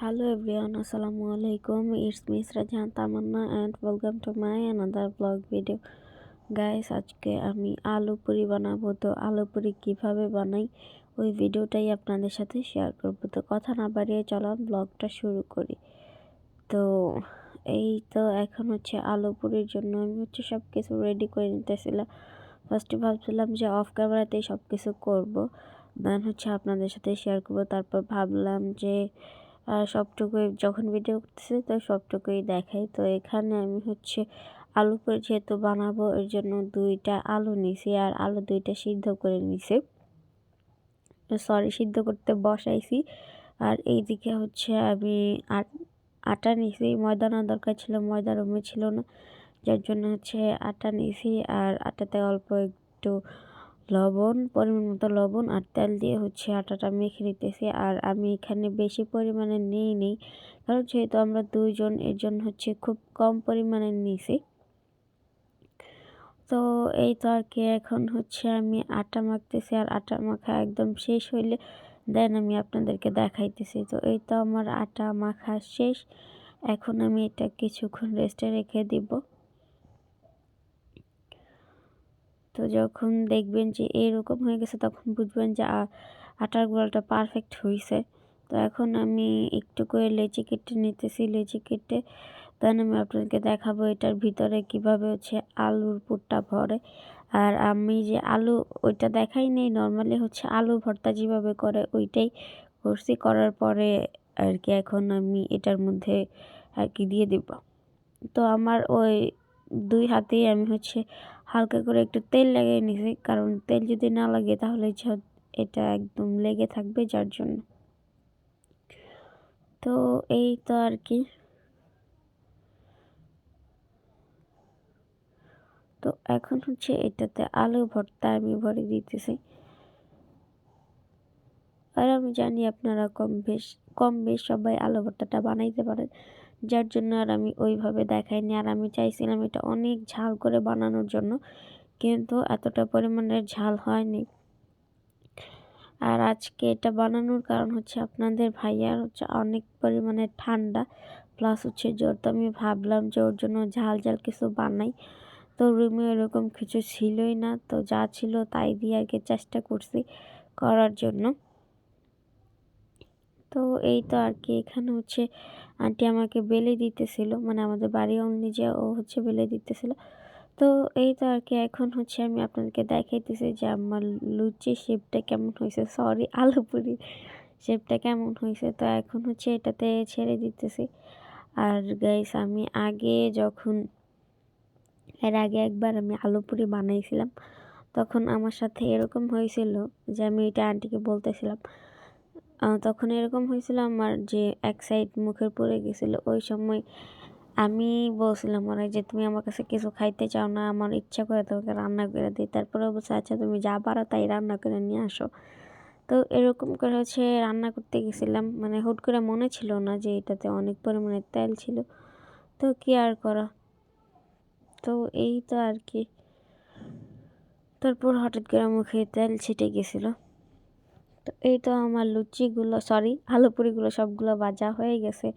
Hello everyone, Assalamu alaikum. It's me Rajan Tamanna and welcome to my another vlog video. Guys আজকে আমি আলু পুরি বানাবো। তো আলু পুরি কীভাবে বানাই ওই ভিডিওটাই আপনাদের সাথে শেয়ার করব। তো কথা না বাড়িয়ে চলাম ব্লগটা শুরু করি। তো এই তো এখন হচ্ছে আলু পুরির জন্য আমি হচ্ছে সব কিছু রেডি করে নিতেছিলাম। ফার্স্টে ভাবছিলাম যে অফ ক্যামেরাতেই সব কিছু করব। দেন হচ্ছে আপনাদের সাথে শেয়ার করব। তারপর ভাবলাম যে সবটুকুই যখন ভিডিও করতেছি, তো সবটুকুই দেখাই। তো এখানে আমি হচ্ছে আলু করে যেহেতু বানাবো, এর জন্য দুইটা আলু নিছি আর আলু দুইটা সিদ্ধ করে নিছি। সরি সিদ্ধ করতে বসাইছি। আর এইদিকে হচ্ছে আমি আটা নিছি। ময়দা না দরকার ছিল, ময়দা রুমে ছিল না, যার জন্য হচ্ছে আটা নিছি। আর আটাতে অল্প একটু লবণ, পরিমাণ মতো লবণ আর তেল দিয়ে হচ্ছে আটাটা মেখে নিতেছি। আর আমি এখানে বেশি পরিমাণে নিই নেই, কারণ যেহেতু আমরা দুইজন এর জন্য হচ্ছে খুব কম পরিমাণে নিয়েছি তো এই তো আর কি, এখন হচ্ছে আমি আটা মাখতেছি আর আটা মাখা একদম শেষ হইলে দেন আমি আপনাদেরকে দেখাইতেছি। তো এই তো আমার আটা মাখা শেষ, এখন আমি এটা কিছুক্ষণ রেস্টে রেখে দিব। তো যখন দেখবেন যে এরকম হয়ে গেছে, তখন বুঝবেন যে আটার গোলাটা পারফেক্ট হয়েছে তো এখন আমি একটু করে লেচি কেটে নিতেছি, লেচি কেটে দেন আমি আপনাদেরকে দেখাবো এটার ভিতরে কীভাবে হচ্ছে আলুর পুরটা ভরে। আর আমি যে আলু ওইটা দেখাই নেই, নর্মালি হচ্ছে আলু ভর্তা যেভাবে করে ওইটাই করছি, করার পরে আর কি এখন আমি এটার মধ্যে আর কি দিয়ে দিব। তো আমার ওই দুই হাতেই আমি হচ্ছে হালকা করে একটু তেল লাগিয়ে নিছি। কারণ তেল যদি না লাগে তাহলে এটা একদম লেগে থাকবে যার জন্য। তো এই তো আর কি। তো এখন হচ্ছে এটাতে আলু ভর্তা আমি ভরে দিতেছি। আর আমি জানি আপনারা কম বেশ কম বেশ সবাই আলু ভর্তাটা বানাইতে পারেন। যার জন্য আর আমি ওইভাবে দেখাইনি। আর আমি চাইছিলাম এটা অনেক ঝাল করে বানানোর জন্য, কিন্তু এতটা পরিমাণের ঝাল হয়নি। আর আজকে এটা বানানোর কারণ হচ্ছে আপনাদের ভাইয়ার হচ্ছে অনেক পরিমাণে ঠান্ডা, প্লাস হচ্ছে জোর তো আমি ভাবলাম যে ওর জন্য ঝাল ঝাল কিছু বানাই। তো রুমে এরকম কিছু ছিলই না, তো যা ছিল তাই দিয়ে আর কি চেষ্টা করছি করার জন্য। তো এই তো আর কি, এখানে হচ্ছে আন্টি আমাকে বেলে দিতেছিল মানে আমাদের বাড়ি নিজে ও হচ্ছে বেলে দিতেছিল। তো এই তো আর কি, এখন হচ্ছে আমি আপনাদেরকে দেখাইতেছি যে আমার লুচি শেপটা কেমন হয়েছে সরি আলুপুরি শেপটা কেমন হয়েছে। তো এখন হচ্ছে এটাতে ছেড়ে দিতেছি। আর গাইস আমি আগে যখন, এর আগে একবার আমি আলুপুরি বানাইছিলাম, তখন আমার সাথে এরকম হয়েছিল যে আমি এটা আন্টিকে বলতেছিলাম তখন এরকম হয়েছিল আমার যে এক সাইড মুখের পড়ে গেছিল। ওই সময় আমি বলছিলাম ওরা যে, তুমি আমার কাছে কিছু খাইতে চাও না, আমার ইচ্ছা করে তোমাকে রান্না করে দিই। তারপরে বলছে আচ্ছা তুমি যা পারো তাই রান্না করে নিয়ে আসো। তো এরকম করে হচ্ছে রান্না করতে গেছিলাম। মানে হুট করে মনে ছিল না যে, এটাতে অনেক পরিমাণে তেল ছিল। তো কি আর করা? তো এই তো আর কি। তারপর হঠাৎ করে মুখে তেল ছিটে গেছিল। তো এই তো আমার লুচিগুলো সরি আলু পুরিগুলো সবগুলো ভাজা হয়ে গেছে।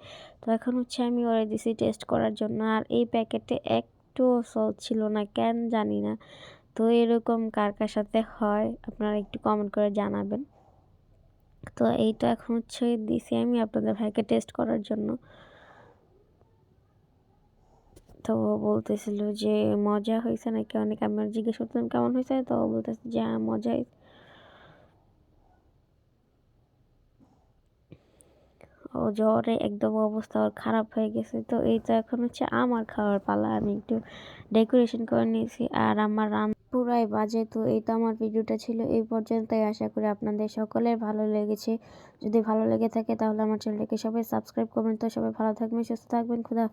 তো এখন হচ্ছে আমি ওরে দিছি টেস্ট করার জন্য, আর এই প্যাকেটে একটুও সস ছিল না, কেন জানি না। তো এরকম কার কার সাথে হয়, আপনারা একটু কমেন্ট করে জানাবেন। তো এইটা এখন হচ্ছে দিছি আমি আপনাদের ভাইকে টেস্ট করার জন্য। তো বলতেছিল যে, মজা হয়েছে নাকি? অনেক আমি জিজ্ঞেস করতাম কেমন হয়েছে? তো বলতেছে যে হ্যাঁ মজা হয়েছে ও জ্বরে একদম অবস্থা খারাপ হয়ে গেছে। তো এই তো এখন হচ্ছে আমার খাওয়ার পালা। আমি একটু ডেকোরেশন করে নিয়েছি আর আমার রান পুরাই বাজে। তো এই তো আমার ভিডিওটা ছিল এই পর্যন্তই। আশা করি আপনাদের সকলের ভালো লেগেছে। যদি ভালো লেগে থাকে তাহলে আমার চ্যানেলটাকে সবাই সাবস্ক্রাইব করবেন। তো সবাই ভালো থাকবেন, সুস্থ থাকবেন। খুদা